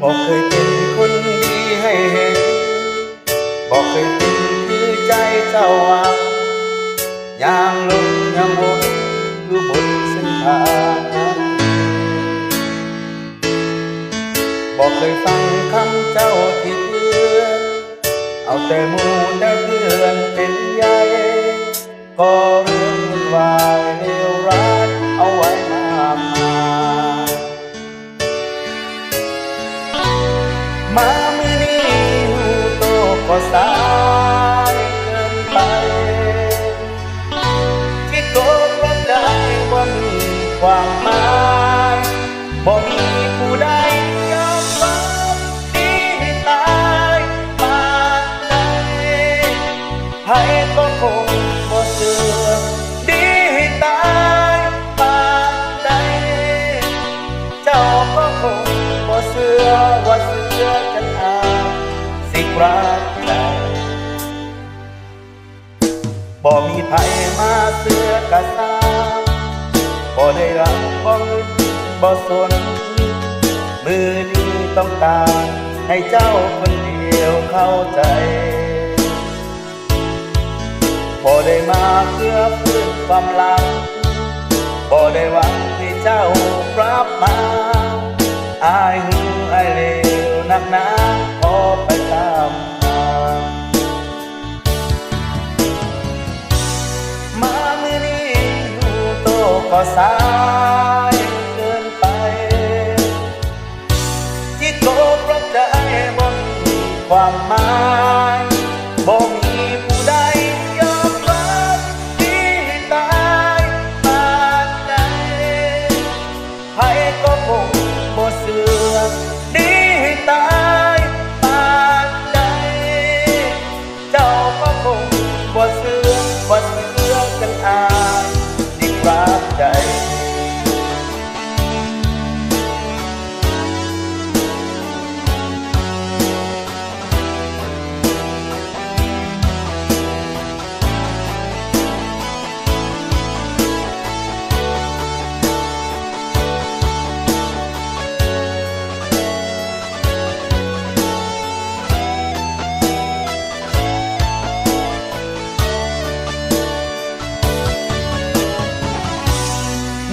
บอกเคยเป็นคนดีให้เห็น บอกเคยเป็นคือใจเจ้าวังยางลงยางบนอยู่บนเส้นทางบอกเคยฟังคำเจ้าที่เตือนเอาแต่หมูแต่เพื่อนเป็น มามือนี้หูโตก็สายเกินไป ที่โกงรักใจว่ามีความหมายบ่มีผู้ใดยอมรับดีให้ตายปานใดให้ก็คง รักใจบ่มีไผมาเสือกะตาบ่ได้รักบ่เงินบ่สน มือนี้ต้องการให้เจ้าคนเดียวเข้าใจบ่ได้มาเพื่อฟื้นความลังบ่ได้หวังให้เจ้ากลับมาอายหูอายเลวนักหนา ก็สายเกินไป ที่โกเพราะใจบ่มีความหมาย ดี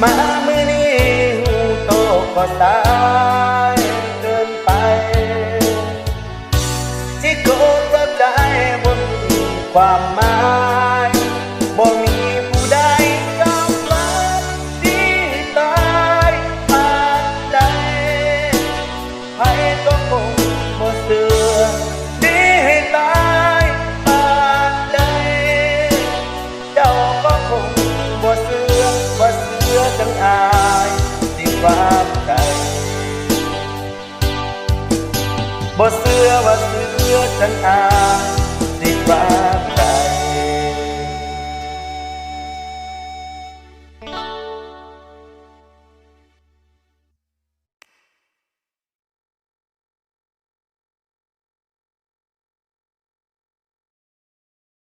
มามือนี้หูโตก็สายเกินไป ที่โกรธรับใจบ่มีความหมาย บ่เสือว่าเสื้อจันอาสิบา